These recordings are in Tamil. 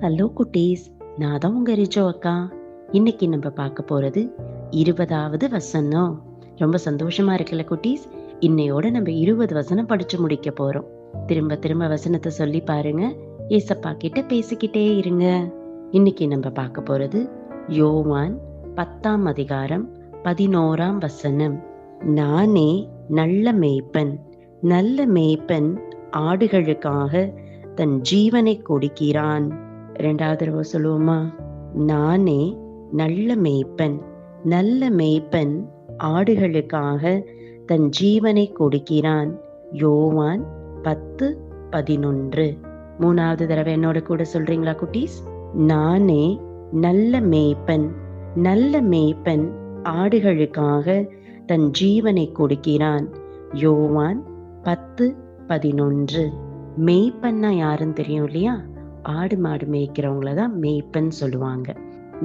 ஹலோ குட்டீஸ். நான் தான் உங்க ரிஜோ அக்கா. இன்னைக்கு நம்ம பார்க்க போறது இருபதாவது வசனம். ரொம்ப சந்தோஷமா இருக்குல்ல குட்டீஸ்? இன்னையோட நம்ம இருபது வசனம் படிச்சு முடிக்க போறோம். திரும்ப திரும்ப வசனத்தை சொல்லி பாருங்க. ஏசப்பா கிட்ட பேசிக்கிட்டே இருங்க. இன்னைக்கு நம்ம பார்க்க போறது யோவான் பத்தாம் அதிகாரம் பதினோராம் வசனம். நானே நல்ல மேய்ப்பன். நல்ல மேய்ப்பன் ஆடுகளுக்காக தன் ஜீவனை கொடுக்கிறான். ரெண்டாவது தடவை சொல்லுவோமா? நானே நல்ல மேய்ப்பன் நல்ல மேய்ப்பன் ஆடுகளுக்காக தன் ஜீவனை கொடுக்கிறான். யோவான் பத்து பதினொன்று. மூணாவது தடவை என்னோட கூட சொல்றீங்களா குட்டீஸ்? நானே நல்ல மேய்ப்பன் நல்ல மேய்ப்பன் ஆடுகளுக்காக தன் ஜீவனை கொடுக்கிறான். யோவான் பத்து பதினொன்று. மேய்ப்பன்னா யாருன்னு தெரியும் இல்லையா? ஆடு மாடு மேய்க்கிறவங்கள தான் மேய்ப்பன் சொல்லுவாங்க.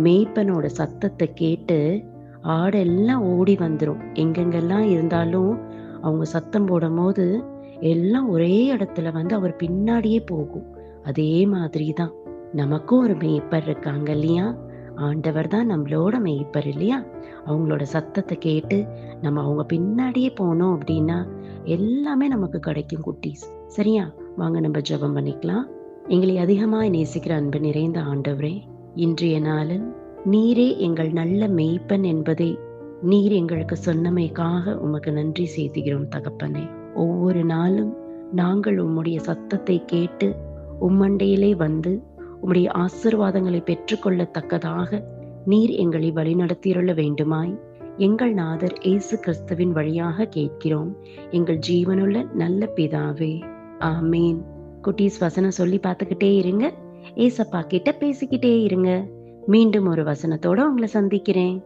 மேய்ப்பனோட சத்தத்தை கேட்டு ஆடெல்லாம் ஓடி வந்துடும் எங்கெங்கெல்லாம் இருந்தாலும் அவங்க சத்தம் போடும் போது எல்லாம் ஒரே இடத்துல வந்து அவர் பின்னாடியே போகும். அதே மாதிரி தான். நமக்கும் ஒரு மேய்ப்பர் இருக்காங்க இல்லையா? ஆண்டவர் தான் நம்மளோட மேய்ப்பர் இல்லையா? அவங்களோட சத்தத்தை கேட்டு நம்ம அவங்க பின்னாடியே போனோம் அப்படின்னா எல்லாமே நமக்கு கிடைக்கும் குட்டீஸ். சரியா? வாங்க நம்ம ஜெபம் பண்ணிக்கலாம். எங்களை அதிகமாய் நேசிக்கிற அன்பு நிறைந்த ஆண்டவரே இன்றைய நாளில் நீரே எங்கள் நல்ல மெய்ப்பன் என்பதை நீர் எங்களுக்கு சொன்னமைக்காக உமக்கு நன்றி செய்துகிறோம் தகப்பனே. ஒவ்வொரு நாளும் நாங்கள் உம்முடைய சத்தத்தை கேட்டு உம்மண்டையிலே வந்து உம்முடைய ஆசிர்வாதங்களை பெற்றுக்கொள்ளத்தக்கதாக நீர் எங்களை வழிநடத்தியிருள்ள வேண்டுமாய் எங்கள் நாதர் இயேசு கிறிஸ்துவின் வழியாக கேட்கிறோம். எங்கள் ஜீவனுள்ள நல்ல பிதாவே ஆமேன். குட்டீஸ் வசனம் சொல்லி பார்த்துக்கிட்டே இருங்க. ஏசப்பா கிட்ட பேசிக்கிட்டே இருங்க. மீண்டும் ஒரு வசனத்தோட உங்களை சந்திக்கிறேன்.